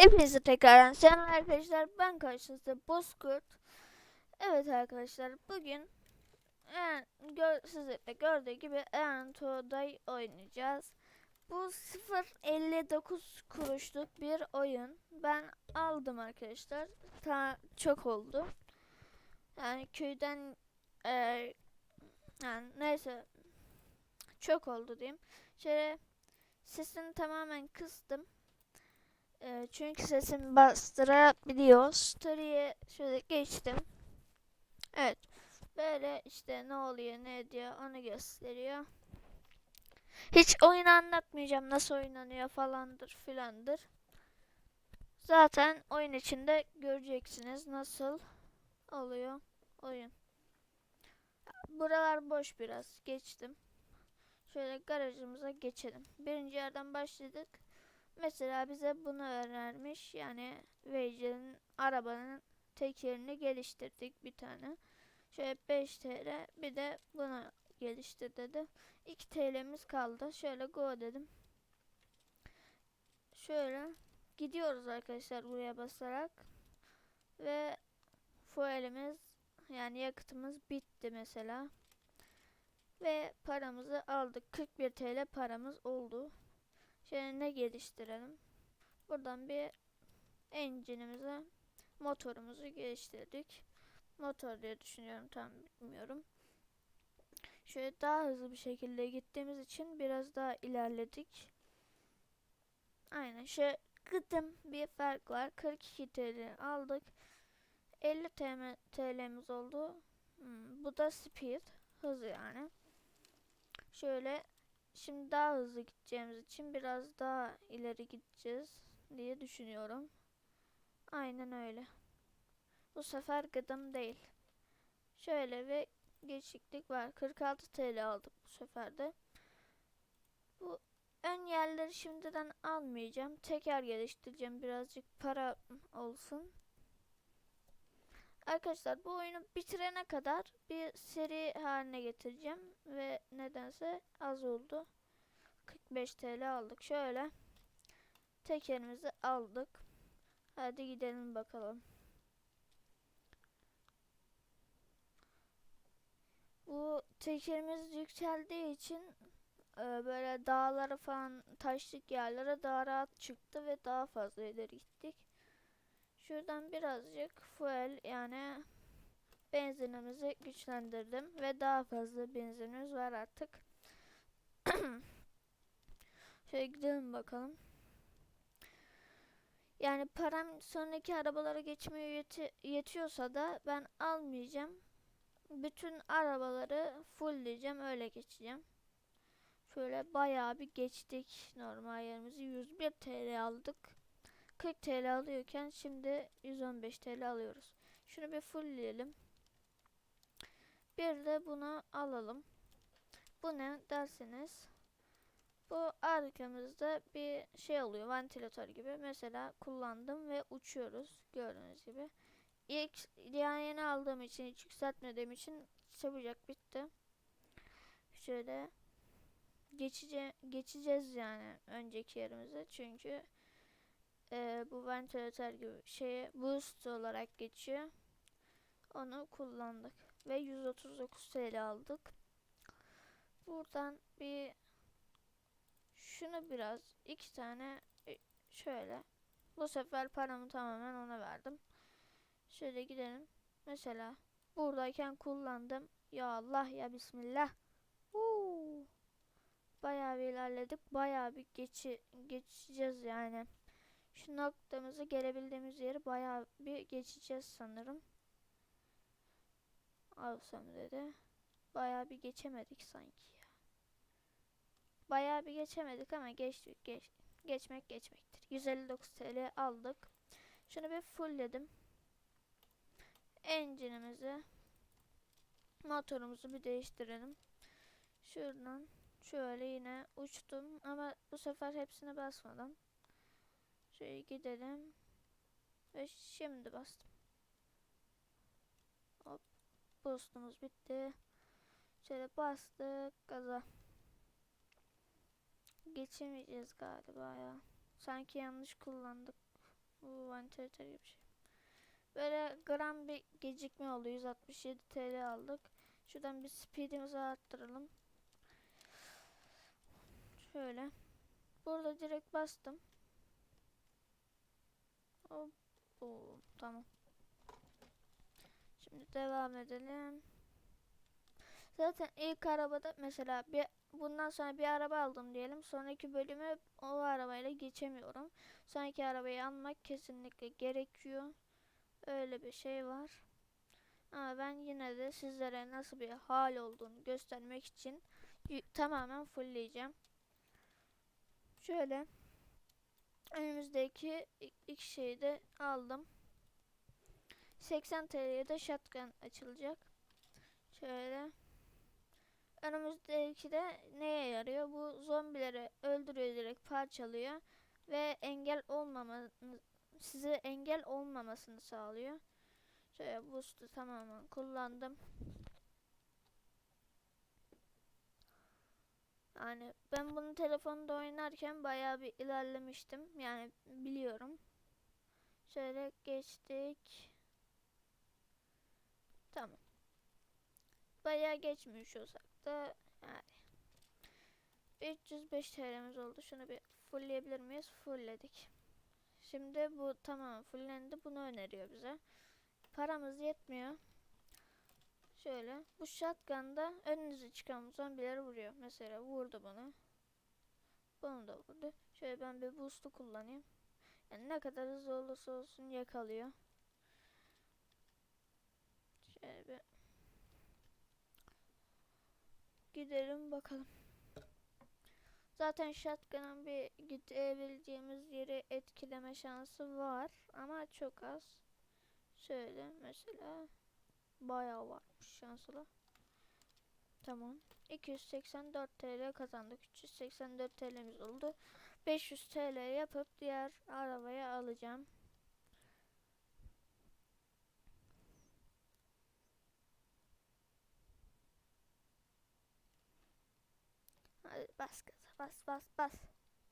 Hepinize tekrardan selam arkadaşlar. Ben karşınızda Bozkurt. Evet arkadaşlar bugün yani gör, sizin de gördüğü gibi Ento'day oynayacağız. Bu 0.59 kuruşluk bir oyun. Ben aldım arkadaşlar. Ta çok oldu. Yani köyden eee, yani neyse çok oldu diyeyim. Şöyle sesini tamamen kıstım. Ee, çünkü sesimi bastırabiliyor. Story'e şöyle geçtim. Evet. Böyle işte ne oluyor ne ediyor onu gösteriyor. Hiç oyun anlatmayacağım. Nasıl oynanıyor falandır filandır. Zaten oyun içinde göreceksiniz nasıl oluyor oyun. Buralar boş biraz. Geçtim. Şöyle garajımıza geçelim. Birinci yerden başladık. Mesela bize bunu önermiş. Yani Veycel'in arabanın tekerini geliştirdik bir tane. Şöyle 5 TL bir de bunu geliştir dedi. 2 TL'miz kaldı. Şöyle go dedim. Şöyle gidiyoruz arkadaşlar buraya basarak. Ve fuelimiz yani yakıtımız bitti mesela. Ve paramızı aldık. 41 TL paramız oldu. Ne geliştirelim. Buradan bir engine'imize motorumuzu geliştirdik. Motor diye düşünüyorum tam bilmiyorum. Şöyle daha hızlı bir şekilde gittiğimiz için biraz daha ilerledik. Aynen şöyle gıdım bir fark var. 42 TL aldık. 50 TL TL'miz oldu. Hmm, bu da speed. Hız yani. Şöyle Şimdi daha hızlı gideceğimiz için biraz daha ileri gideceğiz diye düşünüyorum. Aynen öyle. Bu sefer gıdım değil. Şöyle bir geçiklik var. 46 TL aldık bu sefer de. Bu ön yerleri şimdiden almayacağım. Teker geliştireceğim. Birazcık para olsun. Arkadaşlar bu oyunu bitirene kadar bir seri haline getireceğim ve nedense az oldu. 45 TL aldık. Şöyle tekerimizi aldık. Hadi gidelim bakalım. Bu tekerimiz yükseldiği için e, böyle dağlara falan taşlık yerlere daha rahat çıktı ve daha fazla ileri gittik. Şuradan birazcık fuel yani benzinimizi güçlendirdim ve daha fazla benzinimiz var artık. Şöyle gidelim bakalım. Yani param sonraki arabalara geçmeye yeti yetiyorsa da ben almayacağım. Bütün arabaları fullleyeceğim öyle geçeceğim. Şöyle bayağı bir geçtik normal yerimizi 101 TL aldık. 40 TL alıyorken şimdi 115 TL alıyoruz. Şunu bir fullleyelim. Bir de bunu alalım. Bu ne derseniz bu arkamızda bir şey oluyor ventilatör gibi. Mesela kullandım ve uçuyoruz gördüğünüz gibi. İlk yani yeni aldığım için hiç yükseltmediğim için çabucak bitti. Şöyle geçece geçeceğiz yani önceki yerimize çünkü e, bu ventilatör gibi şeye boost olarak geçiyor. Onu kullandık ve 139 TL aldık. Buradan bir şunu biraz iki tane e, şöyle bu sefer paramı tamamen ona verdim. Şöyle gidelim. Mesela buradayken kullandım. Ya Allah ya Bismillah. Uuu. Bayağı bir ilerledik. Bayağı bir geçi geçeceğiz yani. Şu noktamızı gelebildiğimiz yeri bayağı bir geçeceğiz sanırım. Alsam dedi. Bayağı bir geçemedik sanki ya. Bayağı bir geçemedik ama geçtik. Geç, geçmek geçmektir. 159 TL aldık. Şunu bir fullledim. Engine'imizi motorumuzu bir değiştirelim. Şuradan şöyle yine uçtum ama bu sefer hepsine basmadım. Şöyle gidelim. Ve şimdi bastım. Hop. Boostumuz bitti. Şöyle bastık gaza. Geçemeyeceğiz galiba ya. Sanki yanlış kullandık. Bu vantilatör gibi bir şey. Böyle gram bir gecikme oldu. 167 TL aldık. Şuradan bir speedimizi arttıralım. Şöyle. Burada direkt bastım. Hop. Oo, tamam. Şimdi devam edelim. Zaten ilk arabada mesela bir bundan sonra bir araba aldım diyelim. Sonraki bölümü o arabayla geçemiyorum. Sonraki arabayı almak kesinlikle gerekiyor. Öyle bir şey var. Ama ben yine de sizlere nasıl bir hal olduğunu göstermek için tamamen fullleyeceğim. Şöyle önümüzdeki i- iki şeyi de aldım. 80 TL'ye de shotgun açılacak. Şöyle. Önümüzdeki de neye yarıyor? Bu zombileri öldürüyor direkt parçalıyor ve engel olmama size engel olmamasını sağlıyor. Şöyle boost'u tamamen kullandım. Yani ben bunu telefonda oynarken bayağı bir ilerlemiştim. Yani biliyorum. Şöyle geçtik. Tamam. Bayağı geçmiş olsak da yani 305 TL'miz oldu. Şunu bir fullleyebilir miyiz? Fullledik. Şimdi bu tamam fullendi. Bunu öneriyor bize. Paramız yetmiyor. Şöyle bu shotgun'da önünüze çıkan zombileri vuruyor. Mesela vurdu bunu. Bunu da vurdu. Şöyle ben bir boost'u kullanayım. Yani ne kadar hızlı olursa olsun yakalıyor. Şöyle bir gidelim bakalım. Zaten shotgun'ın bir gidebileceğimiz yeri etkileme şansı var ama çok az. Şöyle mesela bayağı varmış şanslı. Tamam. 284 TL kazandık. 384 TL'miz oldu. 500 TL yapıp diğer arabaya alacağım. Hadi bas gaza bas bas bas.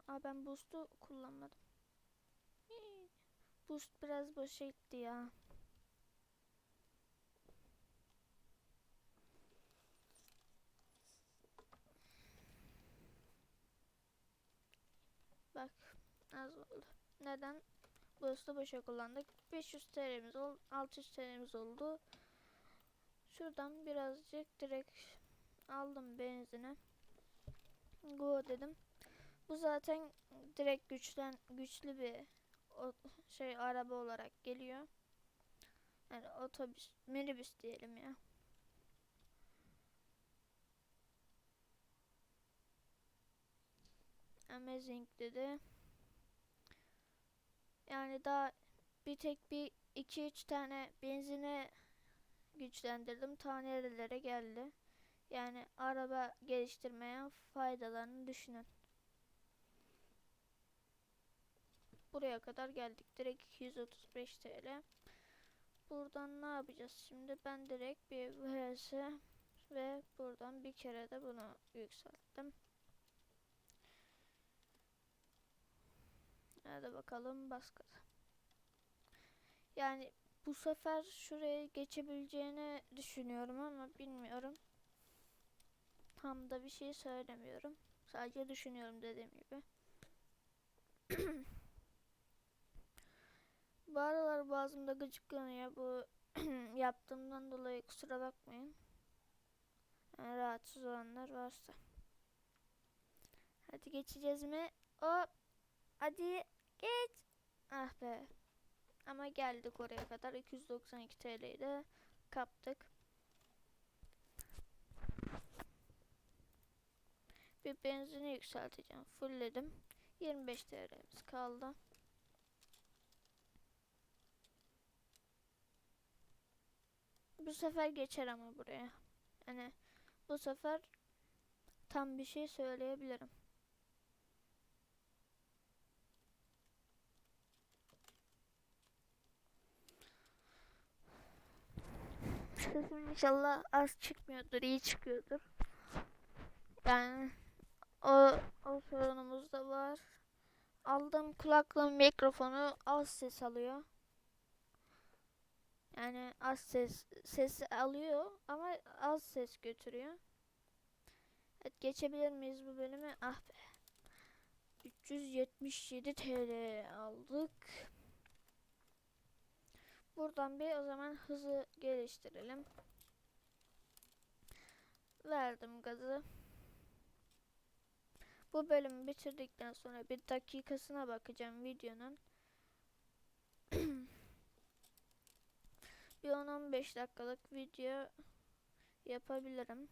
Aa ben boost'u kullanmadım. Boost biraz boşa gitti ya. Az oldu. Neden? Boost'u boşa kullandık. 500 TL'miz oldu. 600 TL'miz oldu. Şuradan birazcık direkt aldım benzine. Go dedim. Bu zaten direkt güçlen güçlü bir o, şey araba olarak geliyor. Yani otobüs, minibüs diyelim ya. Amazing dedi. Yani daha bir tek bir iki üç tane benzine güçlendirdim. Tanelere geldi. Yani araba geliştirmeye faydalarını düşünün. Buraya kadar geldik. Direkt 235 TL. Buradan ne yapacağız şimdi? Ben direkt bir VS ve buradan bir kere de bunu yükselttim. Hadi bakalım baskıda. Yani bu sefer şuraya geçebileceğini düşünüyorum ama bilmiyorum. Tam da bir şey söylemiyorum. Sadece düşünüyorum dediğim gibi. bu aralar boğazımda gıcıklanıyor. Bu yaptığımdan dolayı kusura bakmayın. Yani rahatsız olanlar varsa. Hadi geçeceğiz mi? Hop. Hadi geç. Ah be. Ama geldik oraya kadar. 292 TL'yi de kaptık. Bir benzini yükselteceğim. Fullledim. 25 TL'miz kaldı. Bu sefer geçer ama buraya. Yani bu sefer tam bir şey söyleyebilirim. Sesim inşallah az çıkmıyordur, iyi çıkıyordur. Yani o, o sorunumuz da var. aldığım kulaklığın mikrofonu az ses alıyor. Yani az ses sesi alıyor ama az ses götürüyor. Evet geçebilir miyiz bu bölümü? Ah be. 377 TL aldık. Buradan bir o zaman hızı geliştirelim. Verdim gazı. Bu bölümü bitirdikten sonra bir dakikasına bakacağım videonun. bir 10-15 dakikalık video yapabilirim.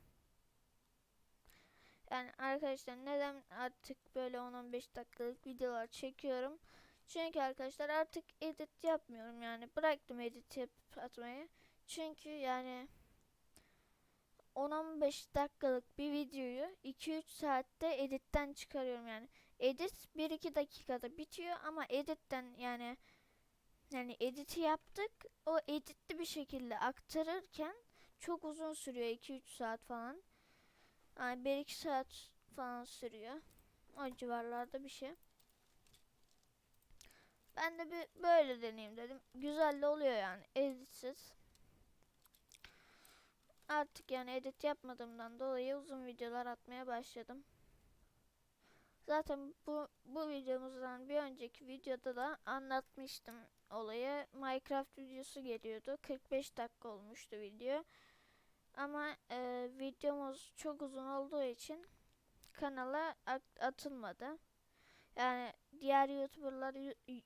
Yani arkadaşlar neden artık böyle 10-15 dakikalık videolar çekiyorum? Çünkü arkadaşlar artık edit yapmıyorum yani bıraktım edit yap atmayı. Çünkü yani 10-15 dakikalık bir videoyu 2-3 saatte editten çıkarıyorum yani. Edit 1-2 dakikada bitiyor ama editten yani yani editi yaptık. O editli bir şekilde aktarırken çok uzun sürüyor 2-3 saat falan. Yani 1-2 saat falan sürüyor. O civarlarda bir şey. Ben de bir böyle deneyeyim dedim. Güzel de oluyor yani editsiz. Artık yani edit yapmadığımdan dolayı uzun videolar atmaya başladım. Zaten bu bu videomuzdan bir önceki videoda da anlatmıştım olayı. Minecraft videosu geliyordu. 45 dakika olmuştu video. Ama e, videomuz çok uzun olduğu için kanala atılmadı. Yani diğer youtuberlar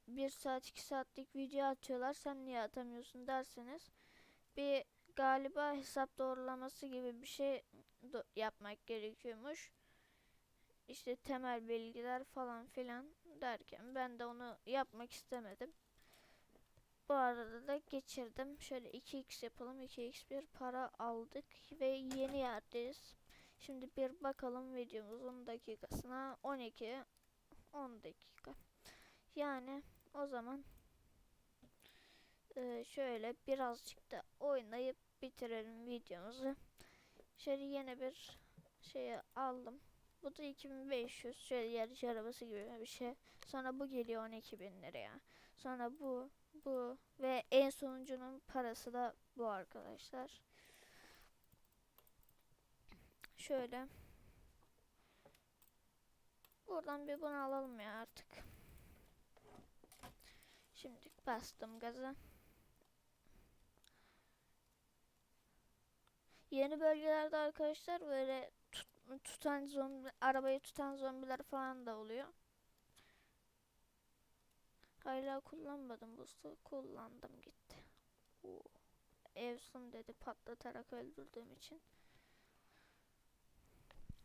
1 saat 2 saatlik video atıyorlar. Sen niye atamıyorsun derseniz bir galiba hesap doğrulaması gibi bir şey yapmak gerekiyormuş. İşte temel bilgiler falan filan derken ben de onu yapmak istemedim. Bu arada da geçirdim. Şöyle 2x yapalım. 2x bir para aldık ve yeni yerdeyiz. Şimdi bir bakalım videomuzun dakikasına 12 10 dakika. Yani o zaman e, şöyle birazcık da oynayıp bitirelim videomuzu. Şöyle yeni bir şeye aldım. Bu da 2500 şöyle yarış arabası gibi bir şey. Sonra bu geliyor 12.000 liraya. Sonra bu, bu ve en sonuncunun parası da bu arkadaşlar. Şöyle. Buradan bir bunu alalım ya artık. Şimdi bastım gaza. Yeni bölgelerde arkadaşlar böyle tut, tutan zombi, arabayı tutan zombiler falan da oluyor. Hala kullanmadım bu. Kullandım gitti. Oo. Evsun dedi patlatarak öldürdüğüm için.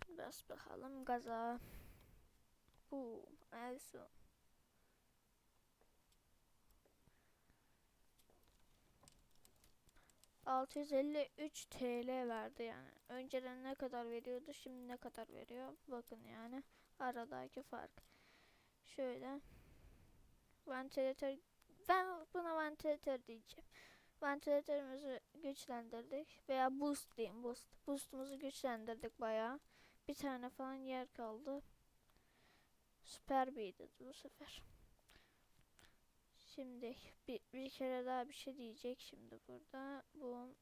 Bas bakalım gaza. Bu Evsun. ...653 TL verdi yani. Önceden ne kadar veriyordu, şimdi ne kadar veriyor. Bakın yani aradaki fark. Şöyle ventilatör ben buna ventilatör diyeceğim. Ventilatörümüzü güçlendirdik veya boost diyeyim boost. Boost'umuzu güçlendirdik bayağı. Bir tane falan yer kaldı. Süper birdi bu sefer. Şimdi bir, bir kere daha bir şey diyecek şimdi burada. Bu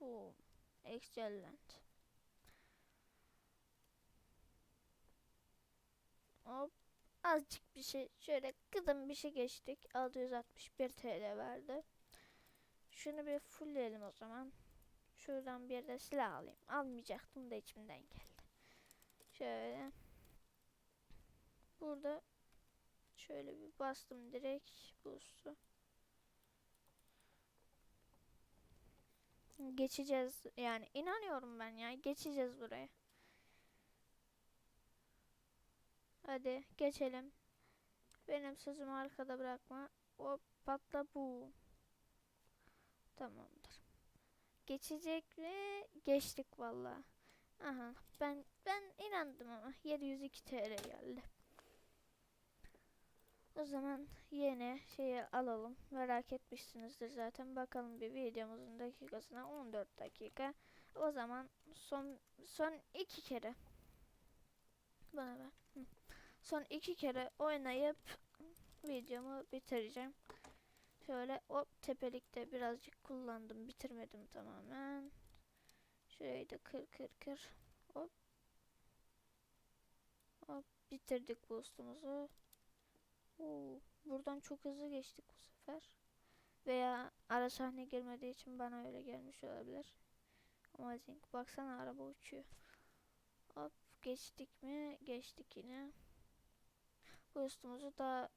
bu excellent. Hop. Azıcık bir şey şöyle kıdım bir şey geçtik. 661 TL verdi. Şunu bir fullleyelim o zaman. Şuradan bir de silah alayım. Almayacaktım da içimden geldi. Şöyle burada şöyle bir bastım direkt boost'u geçeceğiz yani inanıyorum ben ya geçeceğiz buraya Hadi geçelim. Benim sözümü arkada bırakma. O patla bu. Tamamdır. Geçecek ve geçtik valla. Aha ben ben inandım ama 702 TL geldi. O zaman yeni şeyi alalım. Merak etmişsinizdir zaten. Bakalım bir videomuzun dakikasına 14 dakika. O zaman son son iki kere. Bana ver. Son iki kere oynayıp videomu bitireceğim. Şöyle o tepelikte birazcık kullandım. Bitirmedim tamamen. Şurayı da kır kır kır. Hop. Hop bitirdik boostumuzu. Oo, buradan çok hızlı geçtik bu sefer. Veya ara sahne girmediği için bana öyle gelmiş olabilir. Amazing. Baksana araba uçuyor. Hop geçtik mi? Geçtik yine. Boostumuzu daha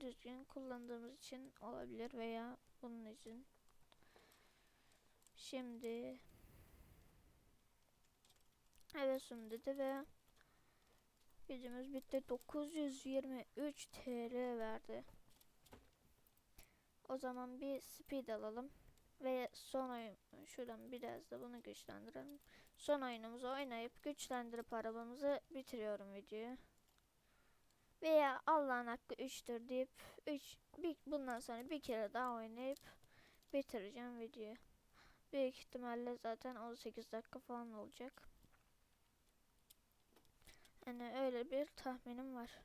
düzgün kullandığımız için olabilir veya bunun için. Şimdi Evet sun dedi ve videomuz bitti. 923 TL verdi. O zaman bir speed alalım. Ve son oyun şuradan biraz da bunu güçlendirelim. Son oyunumuzu oynayıp güçlendirip arabamızı bitiriyorum videoyu. Veya Allah'ın hakkı 3'tür deyip 3 bir, bundan sonra bir kere daha oynayıp bitireceğim videoyu. Büyük ihtimalle zaten 18 dakika falan olacak. Yani öyle bir tahminim var.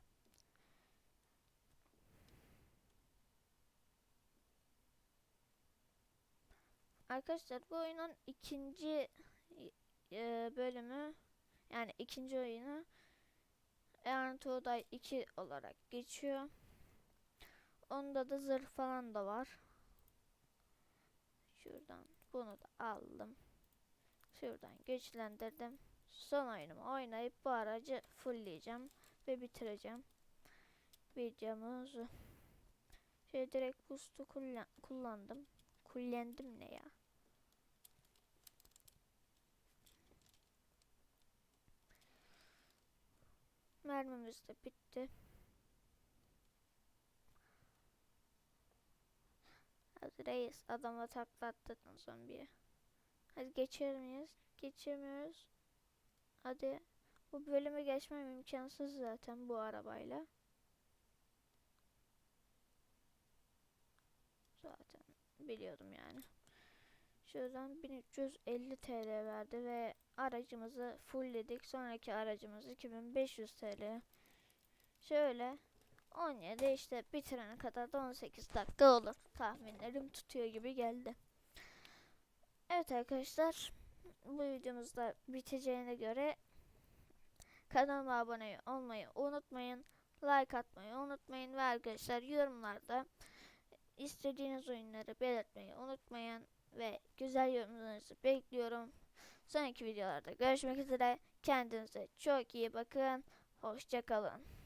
Arkadaşlar bu oyunun ikinci e, bölümü yani ikinci oyunu Earn to Die 2 olarak geçiyor. Onda da zırh falan da var. Şuradan bunu da aldım. Şuradan güçlendirdim. Son oyunumu oynayıp bu aracı fullleyeceğim ve bitireceğim videomuzu. Şey direkt boost'u kullan kullandım. Kullandım ne ya? Mermimiz de bitti. Hadi reis adama taklattın zombiye. Hadi geçer miyiz? Geçemiyoruz. Hadi. Bu bölümü geçmem imkansız zaten bu arabayla. Zaten biliyordum yani. Şuradan 1350 TL verdi ve aracımızı fullledik. Sonraki aracımız 2500 TL. Şöyle 17 işte bitirene kadar da 18 dakika olur. Tahminlerim tutuyor gibi geldi. Evet arkadaşlar bu videomuzda biteceğine göre kanalıma abone olmayı unutmayın. Like atmayı unutmayın ve arkadaşlar yorumlarda istediğiniz oyunları belirtmeyi unutmayın ve güzel yorumlarınızı bekliyorum. Sonraki videolarda görüşmek üzere. Kendinize çok iyi bakın. Hoşçakalın.